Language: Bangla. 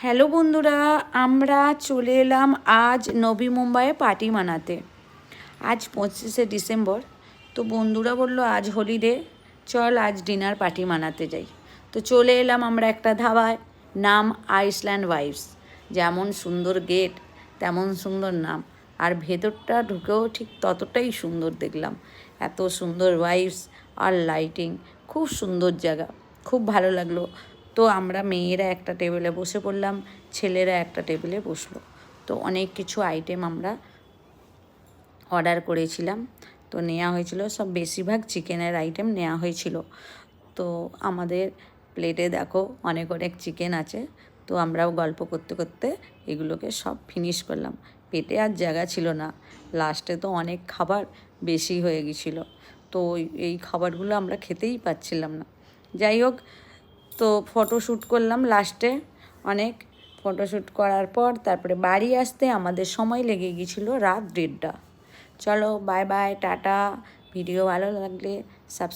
হ্যালো বন্ধুরা, আমরা চলে এলাম আজ নবী মুম্বাইয়ে পার্টি মানাতে। আজ পঁচিশে ডিসেম্বর, তো বন্ধুরা বলল আজ হলিডে চল আজ ডিনার পার্টি মানাতে যাই। তো চলে এলাম আমরা একটা ধাবায়, নাম আইসল্যান্ড ওয়াইফস যেমন সুন্দর গেট তেমন সুন্দর নাম। আর ভেতরটা ঢুকেও ঠিক ততটাই সুন্দর দেখলাম। এত সুন্দর ওয়াইফস আর লাইটিং খুব সুন্দর জায়গা, খুব ভালো লাগল। তো আমরা মেয়েরা একটা টেবিলে বসে পড়লাম, ছেলেরা একটা টেবিলে বসল। তো অনেক কিছু আইটেম আমরা অর্ডার করেছিলাম। তো নেওয়া হয়েছিল, সব বেশিরভাগ চিকেনের আইটেম নেওয়া হয়েছিল। তো আমাদের প্লেটে দেখো অনেক অনেক চিকেন আছে। তো আমরাও গল্প করতে করতে এগুলোকে সব ফিনিশ করলাম। পেটে আর জায়গা ছিল না। লাস্টে তো অনেক খাবার বেশি হয়ে গেছিল। তো এই খাবারগুলো আমরা খেতেই পাচ্ছিলাম না। যাই হোক তো ফটো শ্যুট করলাম লাস্টে অনেক। ফটোশ্যুট করার পর তারপরে বাড়ি আসতে আমাদের সময় লেগে গিয়েছিল রাত দেড়টা। চলো বাই বাই টাটা। ভিডিও ভালো লাগলে সাবস্ক্রাইব